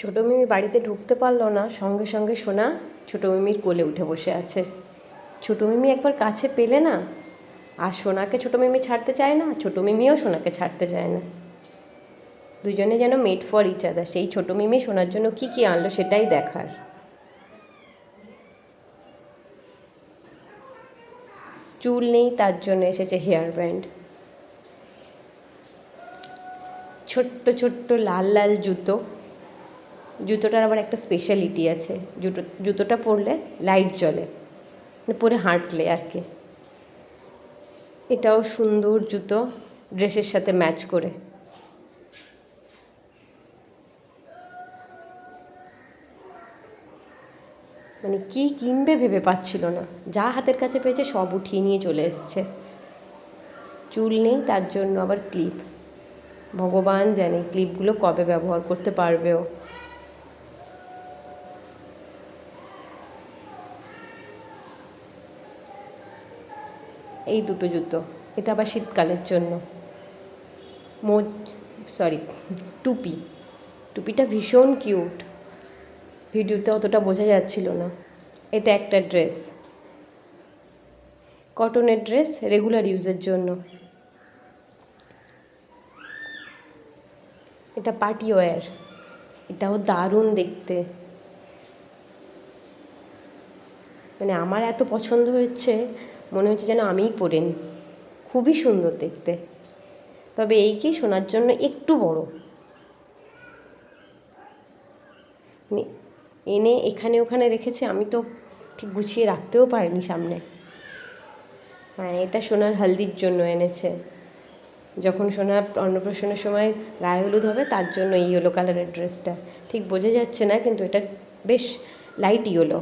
ছোটো মিমি বাড়িতে ঢুকতে পারল না, সঙ্গে সঙ্গে সোনা ছোটো মিমির কোলে উঠে বসে আছে। ছোটো মিমি একবার কাছে পেলে না, আর সোনাকে ছোটো মিমি ছাড়তে চায় না, ছোটো মিমিও সোনাকে ছাড়তে চায় না। দুজনে যেন মেড ফর ইচ আদার সেই ছোটো মিমি সোনার জন্য কী কী আনলো সেটাই দেখার। চুল নেই, তার জন্য এসেছে হেয়ার ব্যান্ড ছোট্ট ছোট্ট লাল লাল জুতো জুতোটার আবার একটা স্পেশালিটি আছে। জুতো, জুতোটা পরলে লাইট জ্বলে মানে পরে হাঁটলে আর কি। এটাও সুন্দর জুতো, ড্রেসের সাথে ম্যাচ করে। মানে কি কিনবে ভেবে পাচ্ছিল না। যা হাতের কাছে পেয়েছে সব উঠিয়ে নিয়ে চলে এসছে। চুল নেই, তার জন্য আবার ক্লিপ ভগবান জানে ক্লিপগুলো কবে ব্যবহার করতে পারবেও। এই দুটো জুতো। এটা আবার শীতকালের জন্য। মোজ সরি টুপি। টুপিটা ভীষণ কিউট ভিডিওতে অতটা বোঝা যাচ্ছিল না। এটা একটা ড্রেস কটনের ড্রেস রেগুলার ইউজের জন্য। এটা পার্টি ওয়্যার এটাও দারুণ দেখতে। মানে আমার এত পছন্দ হচ্ছে মনে হচ্ছে যেন আমিই পরে নিই খুবই সুন্দর দেখতে। তবে এই কি শোনার জন্য একটু বড়। এনে এখানে ওখানে রেখেছে, আমি তো ঠিক গুছিয়ে রাখতেও পারিনি সামনে। হ্যাঁ এটা সোনার হলদির জন্য এনেছে। যখন সোনার অন্নপ্রাশনের সময় গায়ে হলুদ হবে, তার জন্য এই ইয়েলো কালারের ড্রেসটা ঠিক বোঝা যাচ্ছে না, কিন্তু এটা বেশ লাইট ইয়েলো